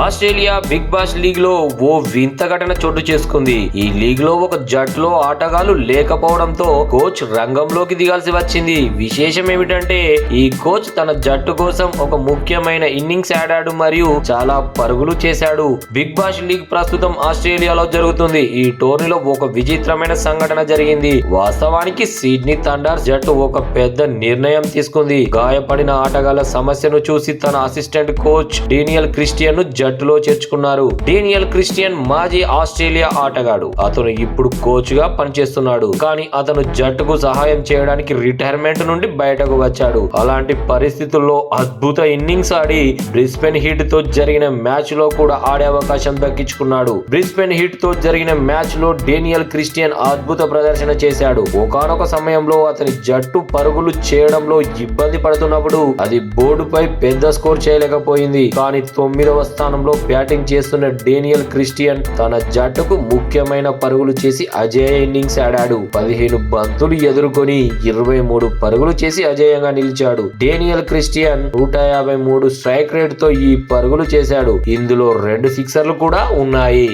Australia big boss లీగ్లో ఓ వింత ఘటన చోటు చేసుకుంది. ఈ లీగ్లో ఒక జట్టులో ఆటగాళ్ళు లేకపోవడంతో కోచ్ రంగంలోకి దిగాల్సి వచ్చింది. విశేషం ఏమిటంటే ఈ కోచ్ తన జట్టు కోసం ఒక ముఖ్యమైన ఇన్నింగ్స్ ఆడాడు మరియు చాలా పరుగులు చేశాడు. బిగ్ బాస్ లీగ్ ప్రస్తుతం ఆస్ట్రేలియాలో జరుగుతుంది. ఈ టోర్నీలో ఒక విచిత్రమైన సంఘటన జరిగింది. వాస్తవానికి సిడ్నీ థండర్ జట్టు ఒక పెద్ద నిర్ణయం తీసుకుంది. గాయపడిన ఆటగాళ్ళ సమస్యను చూసి తన అసిస్టెంట్ కోచ్ డేనియల్ క్రిస్టియన్ను జట్టులో చేర్చుకున్నారు. డేనియల్ క్రిస్టియన్ మాజీ ఆస్ట్రేలియా ఆటగాడు. అతను ఇప్పుడు కోచ్గా పనిచేస్తున్నాడు. కానీ అతను జట్టుకు సహాయం చేయడానికి రిటైర్మెంట్ నుండి బయటకు వచ్చాడు. అలాంటి పరిస్థితుల్లో అద్భుత ఇన్నింగ్స్ ఆడి బ్రిస్బెన్ హిట్తో జరిగిన మ్యాచ్లో కూడా ఆడే అవకాశం దక్కించుకున్నాడు. బ్రిస్బెన్ హిట్తో జరిగిన మ్యాచ్లో డేనియల్ క్రిస్టియన్ అద్భుత ప్రదర్శన చేశాడు. ఒకానొక సమయంలో అతని జట్టు పరుగులు చేయడంలో ఇబ్బంది పడుతున్నప్పుడు అది బోర్డుపై పెద్ద స్కోర్ చేయలేకపోయింది. కానీ తొమ్మిదవ స్థానం స్థానంలో బ్యాటింగ్ చేస్తున్న డేనియల్ క్రిస్టియన్ తన జట్టుకు ముఖ్యమైన పరుగులు చేసి అజేయ ఇన్నింగ్స్ ఆడాడు. పదిహేను బంతులు ఎదుర్కొని ఇరవై మూడు పరుగులు చేసి అజేయంగా నిలిచాడు. డేనియల్ క్రిస్టియన్ నూట యాభై మూడు స్ట్రైక్ రేట్తో ఈ పరుగులు చేశాడు. ఇందులో రెండు సిక్సర్లు కూడా ఉన్నాయి.